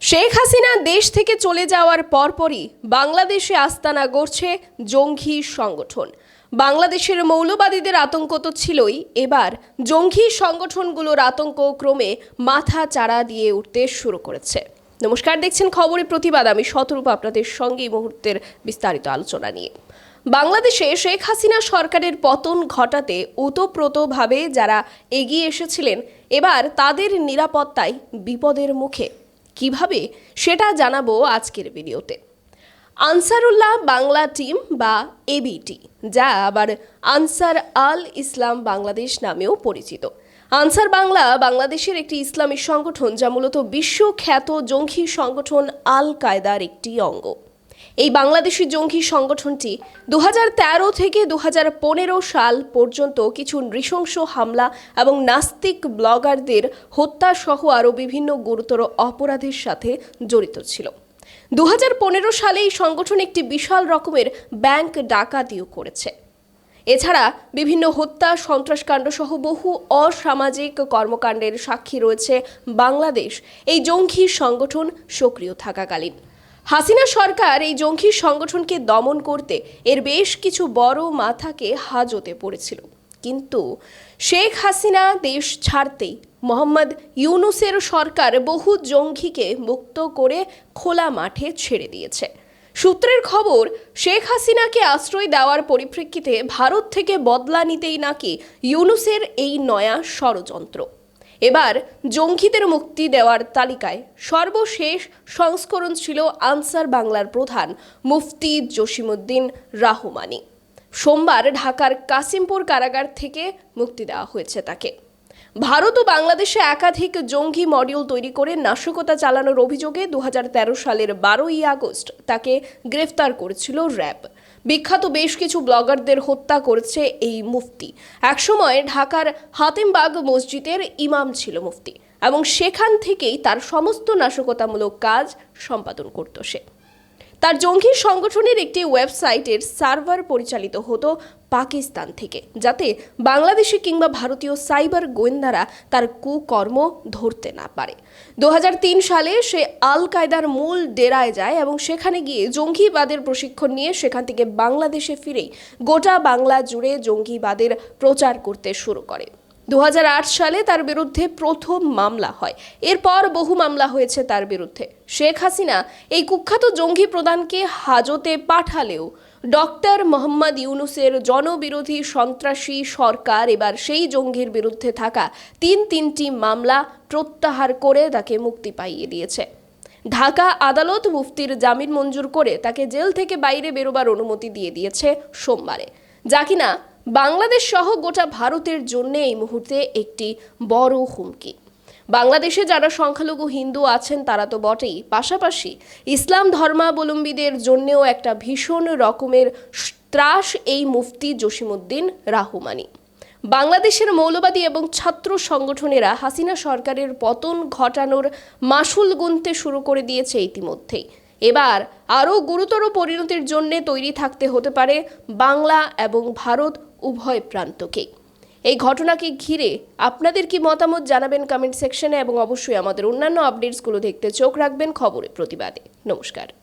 শেখ হাসিনা দেশ থেকে চলে যাওয়ার পরপরই বাংলাদেশে আস্তানা গড়ছে জঙ্গি সংগঠন। বাংলাদেশের মৌলবাদীদের আতঙ্ক তো ছিলই, এবার জঙ্গি সংগঠনগুলোর আতঙ্ক ক্রমে মাথা চাড়া দিয়ে উঠতে শুরু করেছে। নমস্কার, দেখছেন খবরের প্রতিবাদ। আমি শতরূপ আপনাদের সঙ্গে এই মুহূর্তের বিস্তারিত আলোচনা নিয়ে। বাংলাদেশে শেখ হাসিনা সরকারের পতন ঘটাতে ওতপ্রোতভাবে যারা এগিয়ে এসেছিলেন, এবার তাদের নিরাপত্তায় বিপদের মুখে। কীভাবে সেটা জানাব আজকের ভিডিওতে। আনসারুল্লাহ বাংলা টিম বা এবিটি যা আবার আনসার আল ইসলাম বাংলাদেশ নামেও পরিচিত। আনসার বাংলা বাংলাদেশের একটি ইসলামী সংগঠন, যা মূলত বিশ্বখ্যাত জঙ্গি সংগঠন আল কায়দার একটি অঙ্গ। এই বাংলাদেশি জঙ্গি সংগঠনটি দু হাজার তেরো থেকে দু হাজার পনেরো সাল পর্যন্ত কিছু নৃশংস হামলা এবং নাস্তিক ব্লগারদের হত্যাসহ আরও বিভিন্ন গুরুতর অপরাধের সাথে জড়িত ছিল। দু হাজার পনেরো সালে এই সংগঠন একটি বিশাল রকমের ব্যাংক ডাকাতিও করেছে। এছাড়া বিভিন্ন হত্যা, সন্ত্রাসকাণ্ড সহ বহু অসামাজিক কর্মকাণ্ডের সাক্ষী রয়েছে বাংলাদেশ। এই জঙ্গি সংগঠন সক্রিয় থাকাকালীন। হাসিনা সরকার এই জঙ্গি সংগঠনকে দমন করতে এর বেশ কিছু বড় মাথাকে হাজতে পড়েছিল। কিন্তু শেখ হাসিনা দেশ ছাড়তেই মোহাম্মদ ইউনুসের সরকার বহু জঙ্গিকে মুক্ত করে খোলা মাঠে ছেড়ে দিয়েছে। সূত্রের খবর, শেখ হাসিনাকে আশ্রয় দেওয়ার পরিপ্রেক্ষিতে ভারত থেকে বদলা নিতেই নাকি ইউনুসের এই নয়া ষড়যন্ত্র। এবার জঙ্গিদের মুক্তি দেওয়ার তালিকায় সর্বশেষ সংস্করণ ছিল আনসার বাংলার প্রধান মুফতি জসিমুদ্দিন রাহুমানি। সোমবার ঢাকার কাসিমপুর কারাগার থেকে মুক্তি দেওয়া হয়েছে তাকে। ভারত ও বাংলাদেশে একাধিক জঙ্গি মডিউল তৈরি করে নাশকতা চালানোর অভিযোগে দু হাজার তেরো সালের বারোই আগস্ট তাকে গ্রেফতার করেছিল র্যাব। বিখ্যাত বেশ কিছু ব্লগারদের হত্যা করেছে এই মুফতি। একসময় ঢাকার হাতিমবাগ মসজিদের ইমাম ছিল মুফতি এবং সেখান থেকেই তার সমস্ত নাশকতামূলক কাজ সম্পাদন করত সে। তার জঙ্গি সংগঠনের একটি ওয়েবসাইটের সার্ভার পরিচালিত হতো পাকিস্তান থেকে, যাতে বাংলাদেশি কিংবা ভারতীয় সাইবার গোয়েন্দারা তার কুকর্ম ধরতে না পারে। দু হাজার তিন সালে সে আল কায়দার মূল ডেরায় যায় এবং সেখানে গিয়ে জঙ্গিবাদের প্রশিক্ষণ নিয়ে সেখান থেকে বাংলাদেশে ফিরেই গোটা বাংলা জুড়ে জঙ্গিবাদের প্রচার করতে শুরু করে। দু হাজার আট সালে তার বিরুদ্ধে প্রথম মামলা হয়। এরপর বহু মামলা হয়েছে তার বিরুদ্ধে। শেখ হাসিনা এই কুখ্যাত জঙ্গি প্রধানকে হাজতে পাঠালেও ডক্টর মোহাম্মদ ইউনুসের জনবিরোধী সন্ত্রাসী সরকার এবার সেই জঙ্গির বিরুদ্ধে থাকা তিন তিনটি মামলা প্রত্যাহার করে তাকে মুক্তি পাইয়ে দিয়েছে। ঢাকা আদালত মুফতির জামিন মঞ্জুর করে তাকে জেল থেকে বাইরে বেরোবার অনুমতি দিয়ে দিয়েছে সোমবারে। যা কিনা বাংলাদেশ সহ গোটা ভারতের জন্য এই মুহূর্তে একটি বড় হুমকি। বাংলাদেশে যারা সংখ্যালঘু হিন্দু আছেন, তারা তো বটেই। পাশাপাশি ইসলাম ধর্মাবলম্বীদের জন্যেও একটা ভীষণ রকমের ত্রাস এই মুফতি জসিমুদ্দিন রাহুমানি। বাংলাদেশের মৌলবাদী এবং ছাত্র সংগঠনেরা হাসিনা সরকারের পতন ঘটানোর মাসুল গুনতে শুরু করে দিয়েছে ইতিমধ্যেই। এবার আরও গুরুতর পরিণতির জন্য তৈরি থাকতে হতে পারে বাংলা এবং ভারত উভয় প্রান্তকেই এই ঘটনাকে ঘিরে আপনাদের কি মতামত জানাবেন কমেন্ট সেকশনে এবং অবশ্যই আমাদের অন্যান্য আপডেটসগুলো দেখতে চোখ রাখবেন খবরে প্রতিবাদে। নমস্কার।